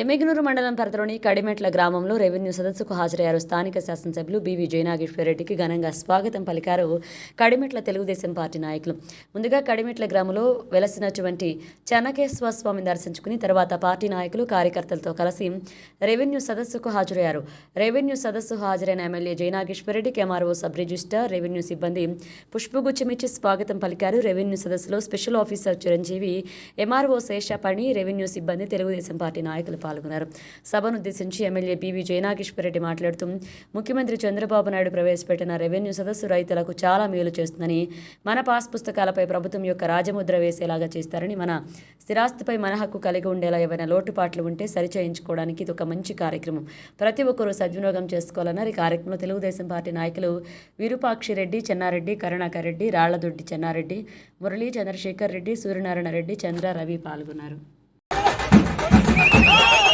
ఎమ్మిగనూరు మండలం పరిధిలోని కడిమెట్ల గ్రామంలో రెవెన్యూ సదస్సుకు హాజరయ్యారు స్థానిక శాసనసభ్యులు బీవీ జయనాగేశ్వరరెడ్డికి ఘనంగా స్వాగతం పలికారు కడిమెట్ల తెలుగుదేశం పార్టీ నాయకులు. ముందుగా కడిమెట్ల గ్రామంలో వెలసినటువంటి చెన్నకేశ్వర స్వామిని దర్శించుకుని తర్వాత పార్టీ నాయకులు కార్యకర్తలతో కలిసి రెవెన్యూ సదస్సుకు హాజరయ్యారు. రెవెన్యూ సదస్సు హాజరైన ఎమ్మెల్యే జయనాగేశ్వరరెడ్డికి ఎంఆర్ఓ సబ్ రిజిస్టర్ రెవెన్యూ సిబ్బంది పుష్పగుచ్చమిచ్చి స్వాగతం పలికారు. రెవెన్యూ సదస్సులో special officer Chiranjeevi MRO Seshapani revenue సిబ్బంది తెలుగుదేశం పార్టీ నాయకులు పాల్గొన్నారు. సభను ఉద్దేశించి ఎమ్మెల్యే బీవీ జయనాగేశ్వరరెడ్డి మాట్లాడుతూ ముఖ్యమంత్రి చంద్రబాబు నాయుడు ప్రవేశపెట్టిన రెవెన్యూ సదస్సు రైతులకు చాలా మేలు చేస్తుందని మన పాస్ పుస్తకాలపై ప్రభుత్వం యొక్క రాజముద్ర వేసేలాగా చేస్తారని మన స్థిరాస్తిపై మన హక్కు కలిగి ఉండేలా ఏవైనా లోటుపాట్లు ఉంటే సరిచేయించుకోవడానికి ఇది ఒక మంచి కార్యక్రమం. ప్రతి ఒక్కరూ సద్వినియోగం చేసుకోవాలన్నారు. ఈ కార్యక్రమంలో తెలుగుదేశం పార్టీ నాయకులు విరూపాక్షిరెడ్డి చెన్నారెడ్డి కరుణాకర్ రెడ్డి రాళ్ళదొడ్డి చెన్నారెడ్డి మురళీ చంద్రశేఖర్ రెడ్డి సూర్యనారాయణ రెడ్డి చంద్ర రవి పాల్గొన్నారు. Oh!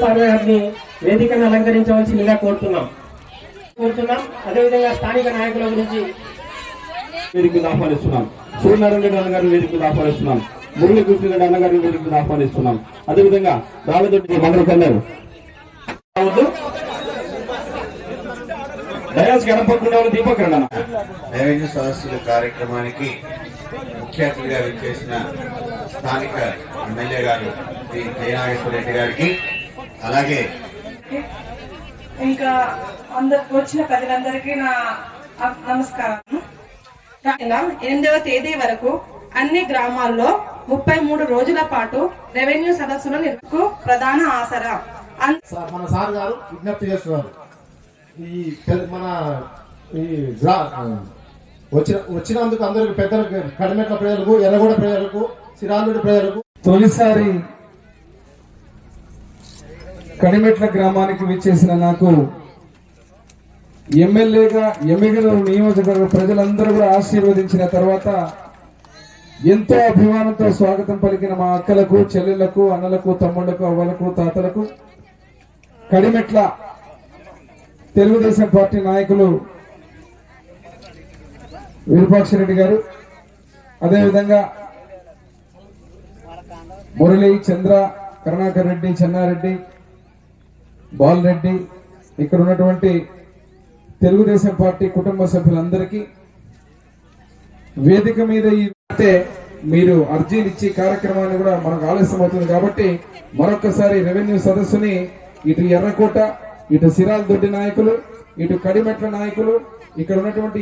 స్వామి గారిని వేదికను అలంకరించవలసిందిగా కోరుతున్నాం. కోరుతున్నాం. అదేవిధంగా స్థానిక నాయకుల గురించి వేదిక ఆహ్వానిస్తున్నాం. సూర్యనారాయణ రెడ్డి గారిని వేదిక ఆహ్వానిస్తున్నాం. మురళి కృష్ణ రెడ్డి అన్న ఆహ్వానిస్తున్నాం. అదేవిధంగా రాళ్ళదొడ్డి మంగళ కన్నారు. డయాస్ గణపకుండా దీపక్ రెవెన్యూ సదస్సుల కార్యక్రమానికి ముఖ్య అతిథిగా విచ్చేసిన స్థానిక ఎమ్మెల్యే గారు శ్రీ జయనాగేశ్వర రెడ్డి గారికి అలాగే. ఇంకా అందరు వచ్చిన ప్రజలందరికీ నా నమస్కారం ఎనిమిదవ తేదీ వరకు అన్ని గ్రామాల్లో ముప్పై మూడు రోజుల పాటు రెవెన్యూ సదస్సులు నిర్వహణకు ప్రధాన ఆసరా. మన సార్ గారు విజ్ఞప్తి చేస్తున్నారు. ఈ మన ఈ గ్రా- వచ్చిన వచ్చినందుకు అందరికి పెద్దలకు కడిమెట్ల ప్రజలకు ఎర్రగూడ ప్రజలకు సిరాలుడి ప్రజలకు తొలిసారి కడిమెట్ల గ్రామానికి విచ్చేసిన నాకు ఎమ్మెల్యేగా ఎమ్మెగనూరు నియోజకవర్గ ప్రజలందరూ కూడా ఆశీర్వదించిన తర్వాత ఎంతో అభిమానంతో స్వాగతం పలికిన మా అక్కలకు చెల్లెళ్ళకు అన్నలకు తమ్ముళ్ళకు అవ్వలకు తాతలకు కడిమెట్ల తెలుగుదేశం పార్టీ నాయకులు విరూపాక్షరెడ్డి గారు అదేవిధంగా మురళి చంద్ర కరుణాకర్ రెడ్డి చెన్నారెడ్డి బాలరెడ్డి ఇక్కడ ఉన్నటువంటి తెలుగుదేశం పార్టీ కుటుంబ సభ్యులందరికీ వేదిక మీద ఈ అయితే మీరు అర్జీలు ఇచ్చి కార్యక్రమాన్ని కూడా మనకు ఆలస్యం అవుతుంది కాబట్టి మరొకసారి రెవెన్యూ సదస్సుని ఇటు ఎర్రకోట ఇటు సిరాల్ దొడ్డి నాయకులు ఇటు కడిమెట్ల నాయకులు ఇక్కడ ఉన్నటువంటి